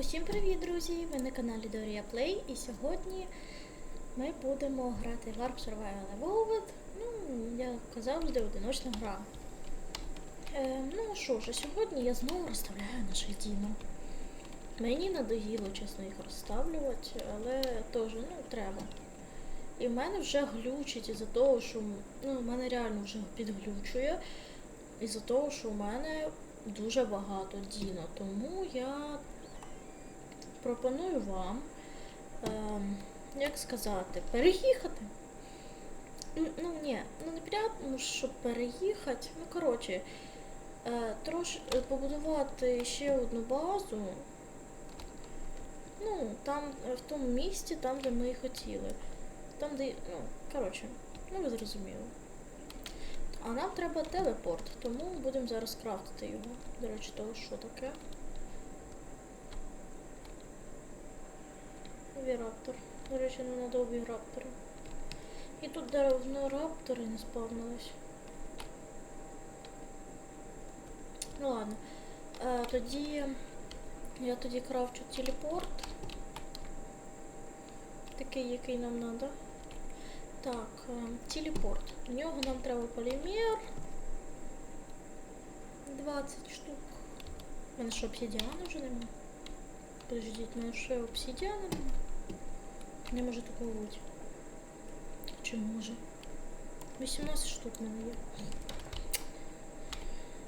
Усім привіт, друзі! Ви на каналі Дорія Play і сьогодні ми будемо грати в Ark Survival Evolved. Ну, як казав, завжди одиночна гра. Е, ну що ж, сьогодні я знову розставляю наших діно. Мені надоїло, чесно, їх розставлювати, але теж, ну, треба. І в мене вже глючить із-за того, що ну, в мене реально вже підглючує. Із-за того, що в мене дуже багато діно. Тому я пропоную вам, ем, як сказати, переїхати. Ну, ні, ну не прямо, щоб переїхати. Ну, коротше, е, трош е, побудувати ще одну базу. Ну, там, е, в тому місці, там, де ми і хотіли. Там, де, ну, коротше, ну ви зрозуміли. А нам треба телепорт, тому будемо зараз крафтити його. До речі, то що таке? Віраптор. До речі, не надо віраптори. І тут давно раптори не спавнились. Ну ладно. Е, тоді я тоді крафчу телепорт. Такий, який нам треба. Так, е, телепорт. У нього нам треба полімер. 20 штук. У мене що, обсидіану вже немає? Подождіть, у мене ще обсидіану немає? Не може такого бути. Чи може? 18 штук в мене є.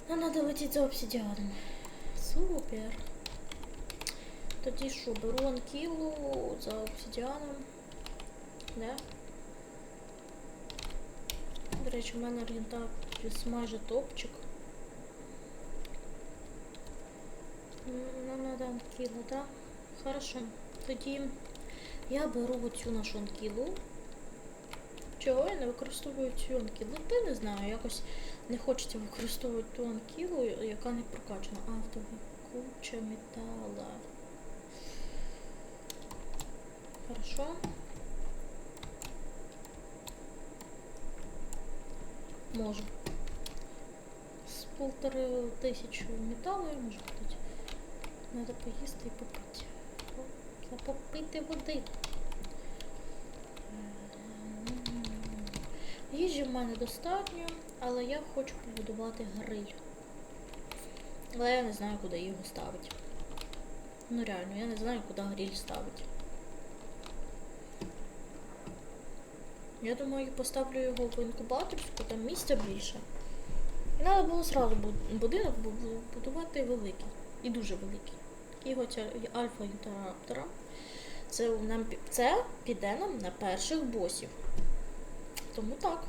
Нам треба летіти за обсидіаном. Супер. Тоді що, беру анкілу за обсидіаном. Да? До речі, у мене орієнтар майже топчик. М, Нам надо анкілу, так? Хорошо. Тоді я беру оцю нашу анкілу. Чого я не використовую цю анкілу? Ти не знаю, якось не хочеться використовувати ту анкілу, яка не прокачана. Автова куча метала. Хорошо. Можу. З полтори тисячі металу я ходити. Надо поїсти і попити. О, попити води. Їжі в мене достатньо, але я хочу побудувати гриль. Але я не знаю, куди його ставити. Ну реально, я не знаю, куди гриль ставити. Я думаю, поставлю його в інкубаторську, там місця більше. Треба було бу- будинок бу- бу- будувати великий. І дуже великий. Його ця альфа інтераптора. Це, нам, це піде нам на перших босів. Тому так.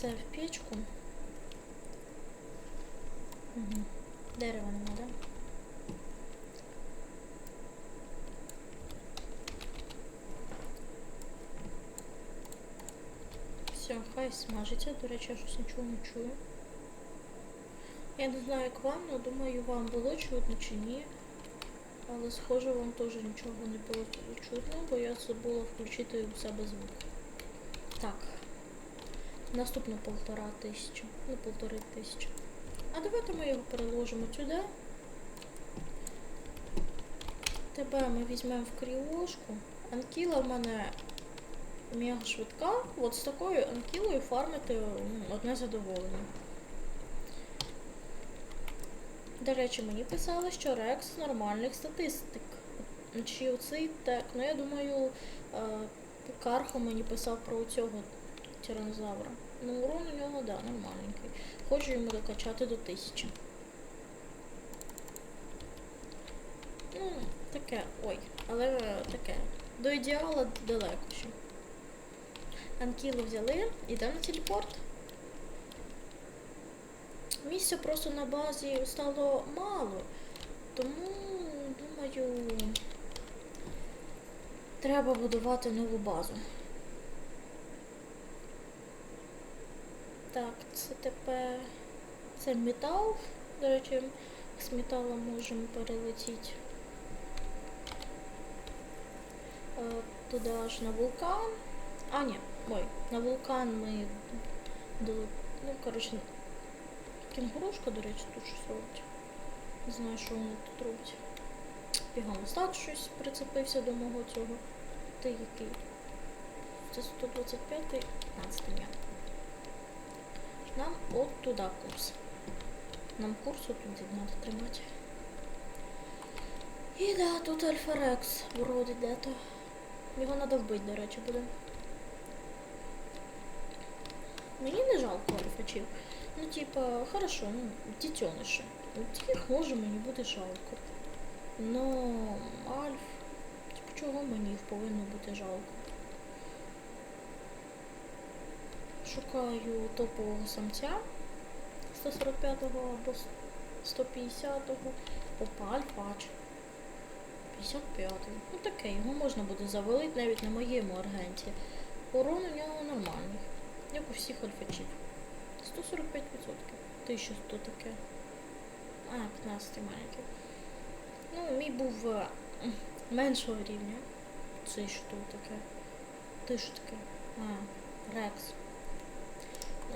Це в печку. Угу. Дерева нема, да? Хай смажиться. До речі, я щось нічого не чую. Я не знаю, як вам, але думаю, вам було чутно чи ні. Але схоже, вам теж нічого не було чутно, бо я забула включити у себе звук. Так. Наступно полтора тисячі. Ну, полтори тисячі. А давайте ми його переложимо сюди. Тебе ми візьмемо в кріошку. Анкіла в мене мега швидка. От з такою анкілою фармити одне задоволення. До речі, мені писали, що Рекс нормальних статистик. Чи оцей тек. Ну я думаю, е, Кархо мені писав про цього тиранозавра. Ну, урон у нього, да, нормальненький. Хочу йому докачати до тисячі. Ну, таке, ой, але таке. До ідеала далеко ще. Анкілу взяли, йдемо на телепорт. Місця просто на базі стало мало, тому, думаю, треба будувати нову базу. Так, це тепер це метал. До речі, з металом можемо перелетіти е, туди аж на вулкан. А, ні, ой, на вулкан ми Ну, коротше, кінгурушка, до речі, тут щось робить. Не знаю, що вони тут роблять. Пігамостат щось прицепився до мого цього. Ти який? Це 125 15 ні. Нам от туди курс. Нам курс от туди треба тримати. І да, тут Альфа-Рекс вроде де-то. Його треба вбити, до речі, буде. Мені не жалко альфачів. Ну, типа, хорошо, ну, дітеныші. От їх може мені буде жалко. Но альф, типу, чого мені їх повинно бути жалко? Шукаю топового самця 145-го або 150-го. Опа, альфач. 55-й. Ну таке, його можна буде завалити навіть на моєму аргенті. Урон у нього нормальний. Як у всіх альфачів. 145%. 1100 таке. А, 15 маленький. Ну, мій був е, меншого рівня. Це що таке? Ти що таке? А, Рекс.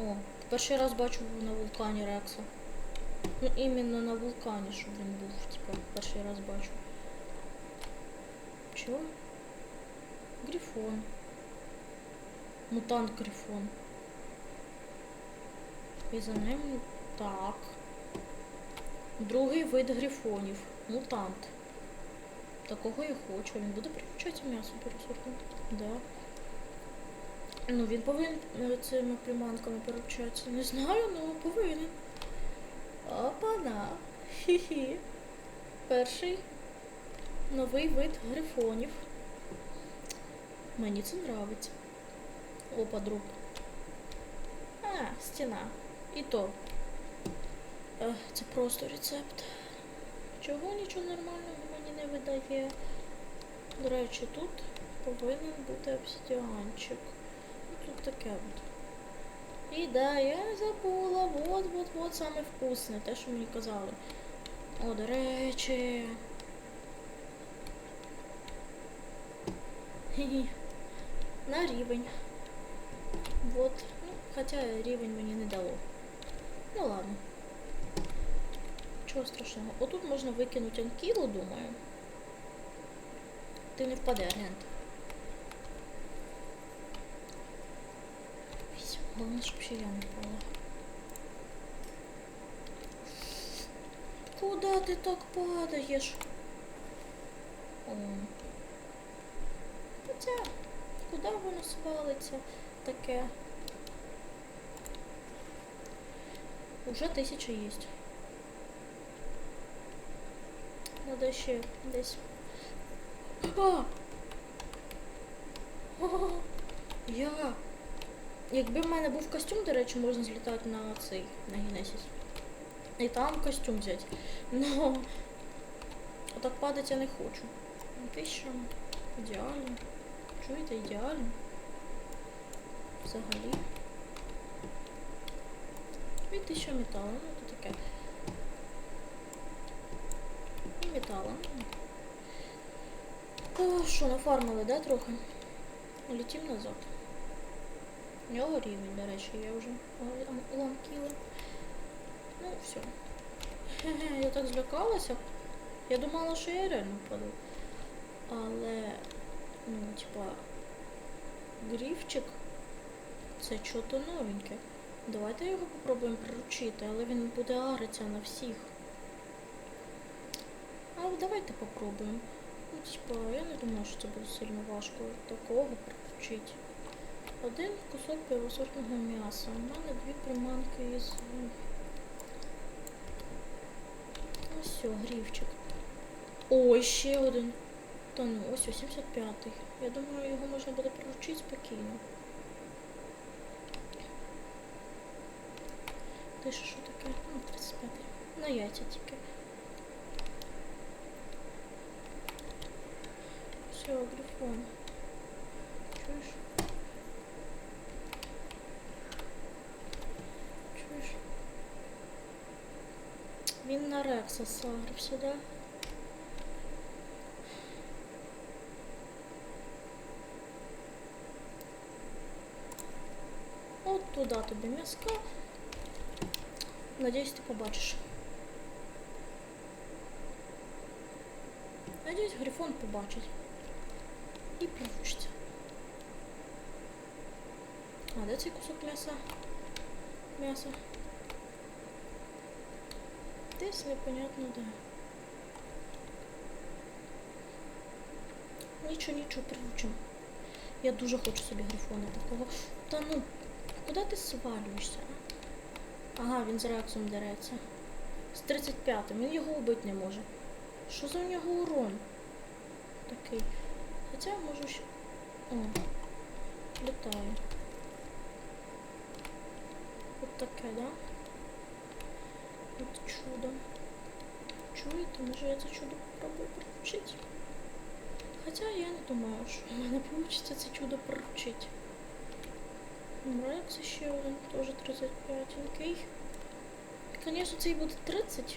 О, перший раз бачу на вулкані Рекса. Ну, іменно на вулкані, щоб він був, типа, перший раз бачу. Чого? Грифон. Мутант Грифон. І за ним так. Другий вид грифонів. Мутант. Такого я хочу. Він буде приручати м'ясо пересортом? Да. Ну, він повинен е, цими приманками перевчатися. Не знаю, ну повинен. Опана. Хі-хі. Перший новий вид грифонів. Мені це нравиться. Опа, друг. А, стіна. І то. Ех, це просто рецепт. Чого нічого нормального мені не видає? До речі, тут повинен бути обсидіанчик. Ну, тут таке от. І да, я забула. Вот, вот, вот саме вкусне, те, що мені казали. О, до речі. На рівень. Вот. Ну, хоча рівень мені не дало. Ну ладно. Чого страшного? Отут можна викинути анкілу, думаю. Ти не впаде, агент. Головне, щоб ще я не впала. Куда ти так падаєш? О. Хоча, куди воно свалиться таке? Уже тисяча єсть. Надо ще десь. А! О, я. Якби в мене був костюм, до речі, можна злітати на цей, на Генесіс. І там костюм взяти. Но отак падати я не хочу. Тисяча. Ідеально. Чуєте, ідеально. Взагалі. І тисяча металу, ну то таке. І металу. То що, нафармили, да, трохи? Летім назад. У нього рівень, до речі, я вже ламкіла. Ну, все. Я так злякалася. Я думала, що я реально впаду. Але, ну, типа, грифчик це чого-то новеньке. Давайте його попробуємо приручити, але він буде агритися на всіх. Але давайте попробуємо. Ну, типа, я не думаю, що це буде сильно важко такого приручити. Один кусок первосортного м'яса. У мене дві приманки із. Ось все, грівчик. Ой, ще один. Та ну, ось ось 75-й. Я думаю, його можна буде приручити спокійно. Ти що, що таке? Ну, 35-й. На яйця тільки. Все, грифон. Чуєш? Чуєш? Він на Рекса сагрився, да? От туди тобі м'язка. Надіюсь, ти побачиш. Надіюсь, Грифон побачить. І привчиться. А, де цей кусок м'яса? М'яса. Десь непонятно де. Нічого, нічого, привчимо. Я дуже хочу собі грифона такого. Та ну, куди ти свалюєшся? Ага, він з Рексом дереться. З 35-м. Він його убити не може. Що за у нього урон? Такий. Хоча можу ще. О, літає. От таке, да? От чудо. Чуєте, може я це чудо попробую приручити? Хоча я не думаю, що в мене вийде це чудо приручити. Рекс ще один, теж 35, який. Звісно, цей буде 30.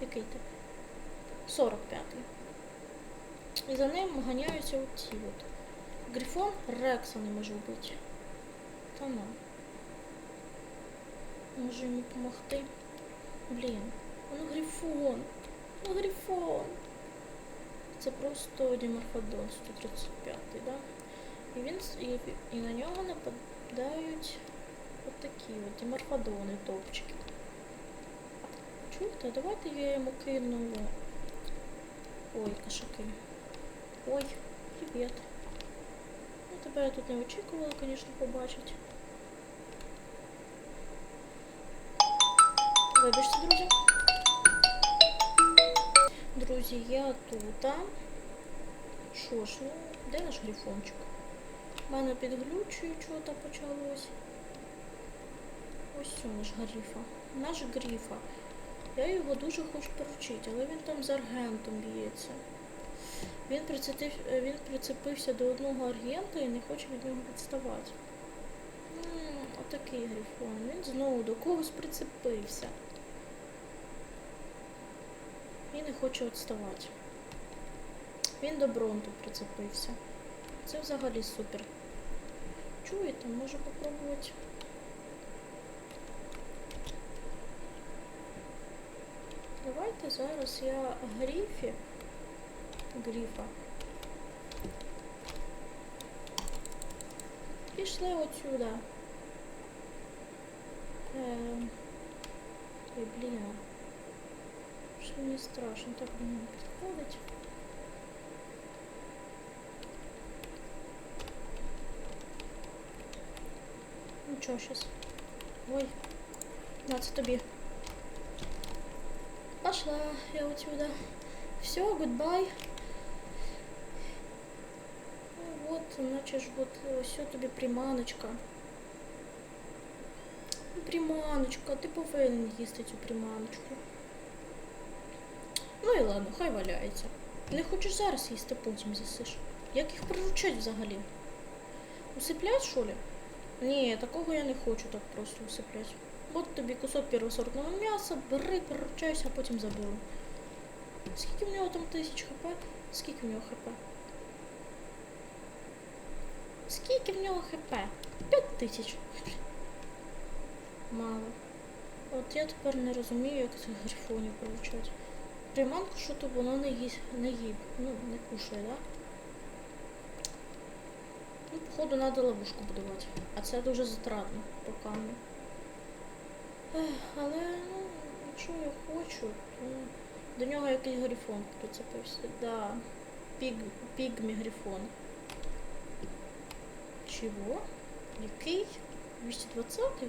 Який ти? 45-й. І за ним ганяються оці от. Грифон Рекса не може вбити. Та ну. Може йому допомогти. Блін. Ну Грифон. Ну Грифон. Це просто Діморфодон 135, да? І він і, і на нього нападають от такі от діморфодони, топчики. Чуєте, давайте я йому кину. Ой, кошаки. Ой, привіт. Ну, тебе я тут не очікувала, звісно, побачити. Вибачте, друзі. Друзі, я тут. Що ж, ну, де наш грифончик? У мене підглючує чого-то почалось. Ось це наш грифа. Наш грифа. Я його дуже хочу поручити, але він там з аргентом б'ється. Він, прицепив, він прицепився до одного аргента і не хоче від нього відставати. М, Отакий грифон. Він знову до когось прицепився. І не хоче відставати. Він до бронту прицепився. Це взагалі супер. Чуєте, можу попробувати. Давайте зараз я гріфі. Гріфа. Пішли отсюда. Ем... Ой, блін. Що мені страшно, так мені підходить. Нічого щас. Ой, на це тобі. Пошла я отсюда. Все, гудбай. Ну вот, ж вот все тобі приманочка. Приманочка, ти повинен їсти цю приманочку. Ну і ладно, хай валяється. Не хочеш зараз їсти, потім з'їсиш. Як їх приручать взагалі? Усиплять, що ли? Ні, такого я не хочу так просто усиплять. От тобі кусок первосортного м'яса, бери, приручайся, а потім заберу. Скільки в нього там тисяч хп? Скільки в нього хп? Скільки в нього хп? П'ять тисяч. Мало. От я тепер не розумію, як цих грифонів приручати. Приманку, що то воно не їсть, не їсть, ну, не кушає, да? Ну, походу, треба ловушку будувати. А це дуже затратно по камню. Але, ну, якщо я хочу, то до нього якийсь грифон прицепився. Да. Піг, пігмі грифон. Чого? Який? 220-й?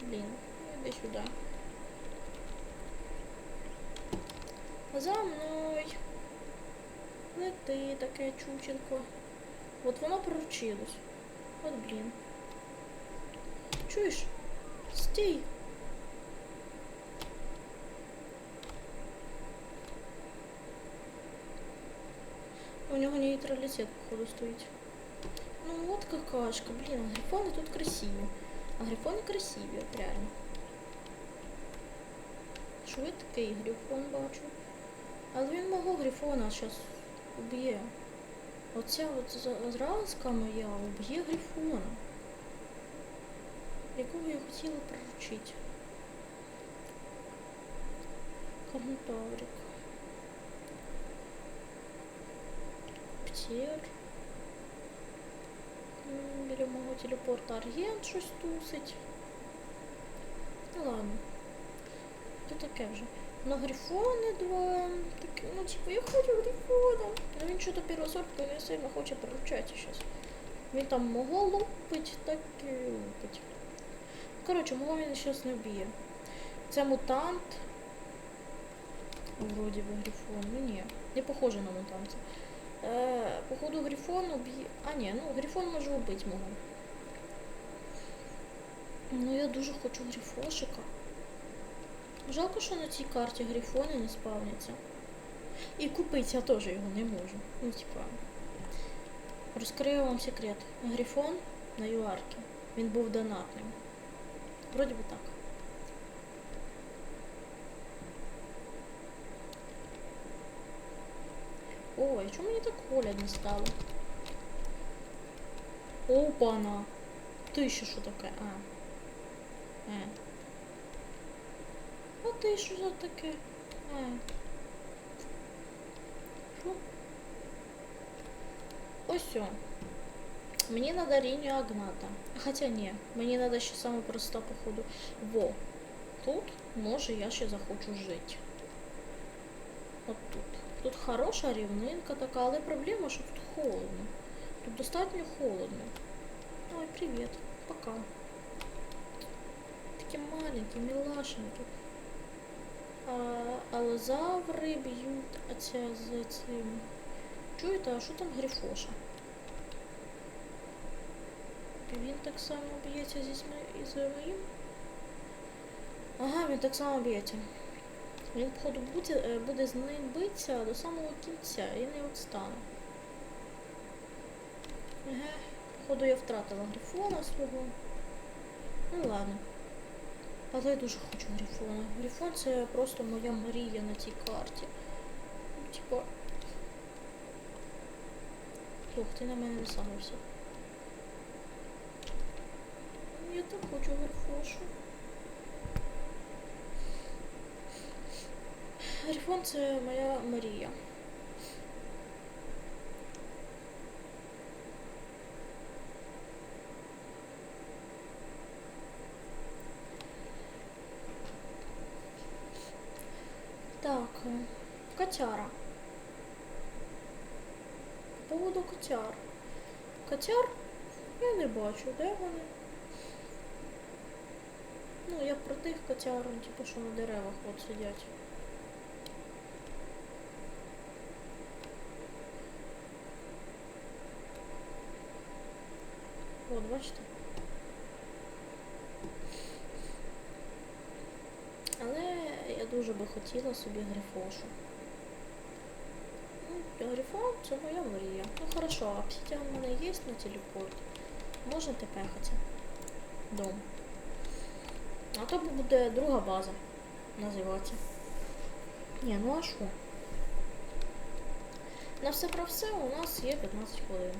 Блін, ну, іди сюди. За мною. Лети таке чученко. От воно проручилось. От блін. Чуєш? Стій. У нього нейтралітет, походу, стоїть. Ну от какашка, блін, а грифони тут красиві. А грифони красиві, от реально. Швидкий грифон бачу. Але він мого грифона зараз уб'є. Оця от зразка моя уб'є грифона. Якого я хотіла приручити. Карнотаврик. Птер. М, Біля мого телепорта аргент щось тусить. Ну ладно. То таке вже. Но грифони два. Так, ну типу, я хочу грифона. Ну він що-то первосортку не сильно хоче приручати зараз. Він там мого лупить, так і лупить. Коротше, мого він зараз не вб'є. Це мутант. Вроді би грифон. Ну ні, не похоже на мутанта. Е, походу грифон уб'є. А ні, ну грифон може убити мого. Ну я дуже хочу грифошика. Жалко, що на цій карті грифони не спавняться. І купити я теж його не можу. Ну, типа. Розкрию вам секрет. Грифон на ЮАРкі. Він був донатним. Вроді би так. Ой, чому мені так холодно стало? Опана! Ти ще що таке? А. Е. А ти що за таке? Е. Що? Ось о. Мені надо лінію Агната. Хоча ні, мені надо ще саме проста походу. Во. Тут, може, я ще захочу жити. От тут. Тут хороша рівнинка така, але проблема, що тут холодно. Тут достатньо холодно. Ой, привіт. Пока. Такі маленькі, милашенькі. Алозаври б'ють оця з цим. Чуєте, а що там грифоша? Він так само б'ється зі із моїм? Ага, він так само б'ється. Він, походу, буде, е, буде з ним битися до самого кінця і не відстане. Еге, походу я втратила грифона свого. Ну ладно. Але я дуже хочу грифона. Грифон це просто моя мрія на цій карті. Ну, типа. Ух, ти на мене висагався. Я так хочу грифошу. Грифон це моя мрія. Так, е, котяра. По поводу котяр. Котяр я не бачу, де вони? Ну, я про тих котяр, типу, що на деревах от сидять. От, бачите? Але я дуже би хотіла собі грифошу. Ну, грифон це моя мрія. Ну хорошо, обсидіан у мене є на телепорт. Можна тепехатися. Дом. А то буде друга база називатися. Ні, ну а що? На все про все у нас є 15 хвилин.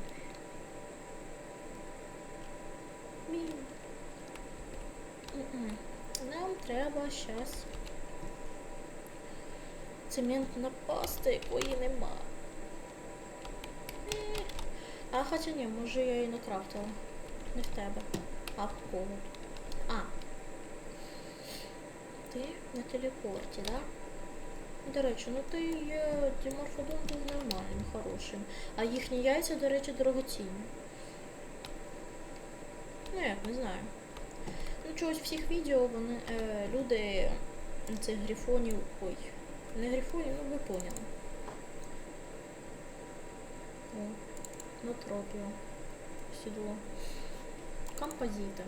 Нам треба щас цементна паста, якої нема. А хоча ні, може я її накрафтила. Не в тебе. А в кого? А. Ти на телепорті, да? До речі, ну ти є Діморфодон був нормальним, хорошим. А їхні яйця, до речі, дорогоцінні. Ну як, не знаю. Ну чогось в всіх відео вони е, люди цих грифонів. Ой, не грифонів, ну ви поняли. О, натропіо. Сідло. Композити.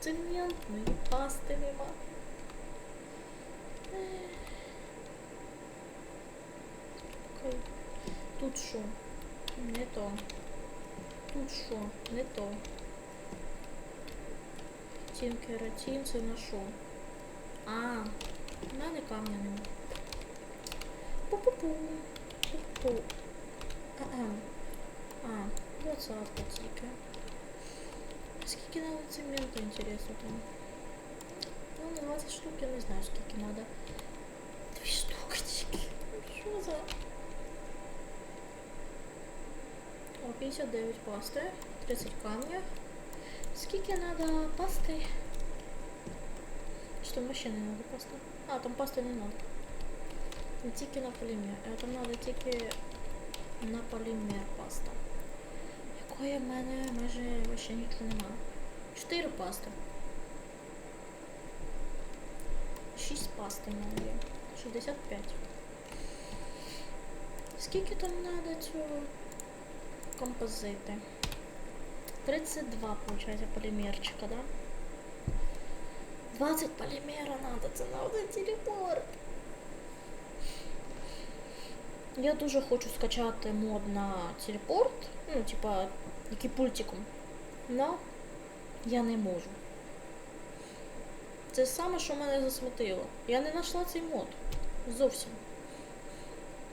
Цементної пасти нема. Окей. Тут що? Не то. Тут що? Не то. Тім кератин це на що? А, в мене камня нема. Пу-пу-пу. Пу-пу. А-а. А, 20 тільки. Скільки надо цементу, интересно там? Ну, 20 штук, я не знаю, скільки надо. Дві штуки тільки. Ну, Що за... О, 59 пасти, 30 камня. Скільки надо пасти? Що там ще не надо пасти? А, там пасти не надо. Не тільки на полімер. А там надо тільки на полімер паста. Якої в мене майже ще нічого немає. 4 пасти. 6 пасти в мене є. 65. Скільки там надо цього композити? 32, получается, полимерчика, да? 20 полимера надо, це надо телепорт. Я дуже хочу скачати мод на телепорт, ну, типа, який пультиком. Но я не можу. Це саме, що мене засмутило. Я не знайшла цей мод. Зовсім.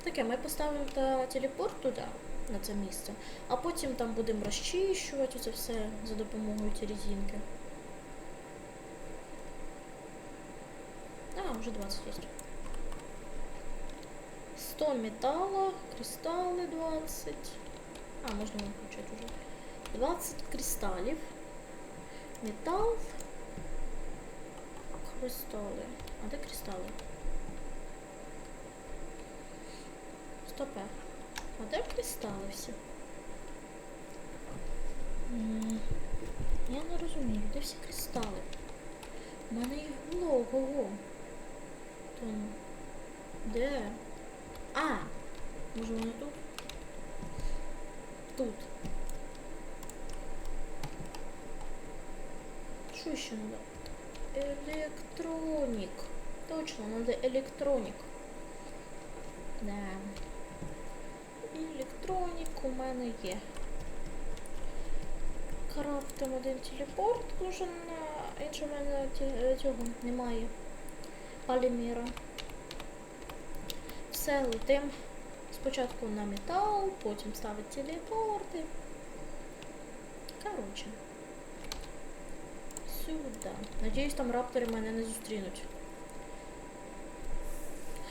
Таке, ми поставимо та телепорт туди, на це місце, а потім там будемо розчищувати це все за допомогою цієї резинки. А, вже 20 є. 100 металла, кристалли 20. А, можна не включати уже. 20 кристаллів. Металл. Кристалли. А де кристалли? Стопе. А де кристалли всі? Я не розумію, де всі кристали? У мене їх було ого. Де? А! Може вони тут? Тут. Що ще надо? Электроник. Точно, надо электроник. Да. Електронік у мене є. Крафтимо один телепорт, що на в мене цього немає. Полімера. Все летим. Спочатку на метал, потім ставить телепорти. Коротше. Сюди. Надіюсь, там раптори мене не зустрінуть.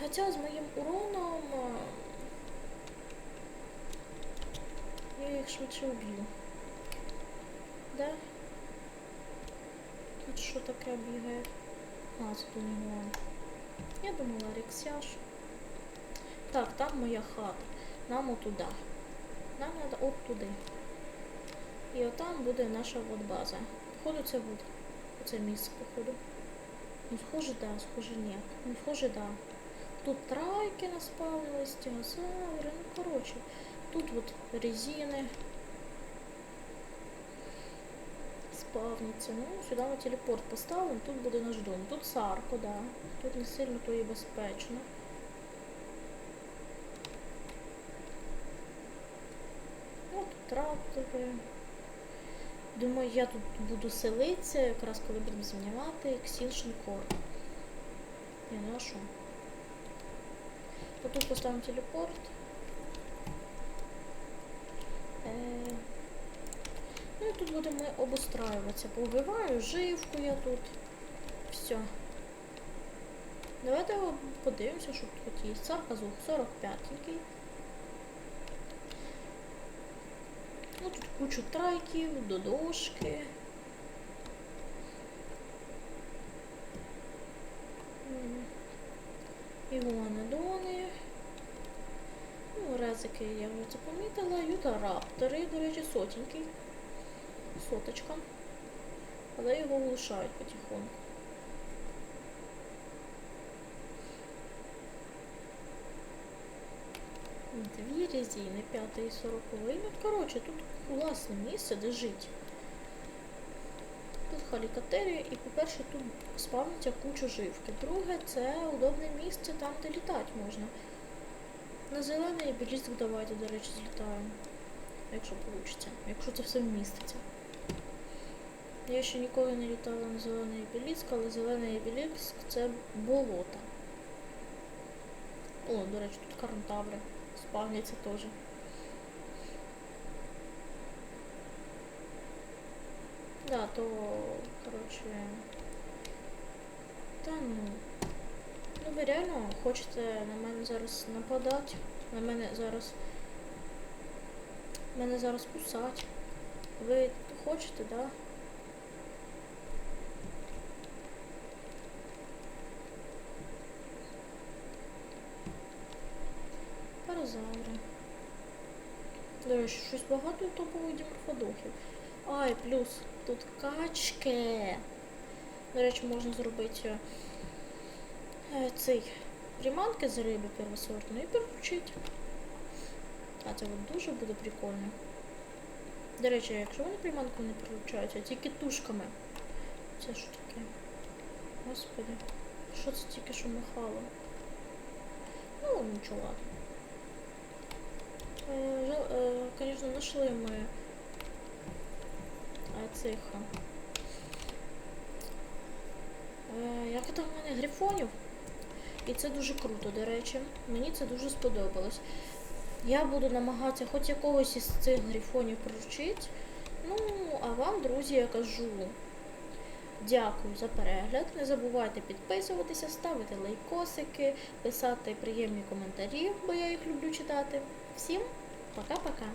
Хоча з моїм уроном я їх швидше вб'ю. Да? Тут що таке бігає? А, це Тунігуан. Я думала Рексяж. Так, там моя хата. Нам отуда. Нам треба от туди. І отам буде наша от база. Походу це буде. Оце місце, походу. Ну, схоже, да, схоже, ні. Ну, схоже, да. Тут трайки наспавнились, стегозаври, ну, коротше. Тут от резини. Спавняться. Ну, сюди ми телепорт поставимо, тут буде наш дом. Тут сарко, да. Тут не сильно то і безпечно. Ну. Думаю, я тут буду селитися, якраз коли будемо знімати Extinction Core. Я ну а? Тут поставимо телепорт. Е, Ну і тут будемо обустраюватися. Повбиваю живку я тут. Все. Давайте подивимося, що тут є. Сарказух 45 який. Ну тут кучу трайків, додошки. Ігуанодони. Ну, резики я вже це помітила. Ютараптори, до речі, сотенький. Соточка. Але його влушають потихоньку. Резини, п'ятий і сороковий. Ну, коротше, тут класне місце, де жити. Тут халікатерія і, по-перше, тут спавниться куча живки. Друге, це удобне місце там, де літати можна. На зелений біліст давайте, до речі, злітаємо. Якщо вийде. Якщо це все вміститься. Я ще ніколи не літала на зелений біліск, але зелений біліск це болото. О, до речі, тут карантаври. Спавняться теж. Да, то, короче. Та ну. Ну ви реально хочете на мене зараз нападати? На мене зараз. Мене зараз кусать. Ви хочете, да? Паразаври. До речі, щось багато топових діморфодохів. Ай, плюс тут качки. До речі, можна зробити е, цей приманки з риби первосортної і переключити. А це от дуже буде прикольно. До речі, якщо вони приманку не переключають, а тільки тушками. Це що таке? Господи. Що це тільки що махало? Ну, нічого ладно. Е, Конечно, нашли ми е, цих. Е, Як там в мене грифонів? І це дуже круто, до речі. Мені це дуже сподобалось. Я буду намагатися хоч якогось із цих грифонів приручити. Ну, а вам, друзі, я кажу. Дякую за перегляд. Не забувайте підписуватися, ставити лайкосики, писати приємні коментарі, бо я їх люблю читати. Всім пока-пока!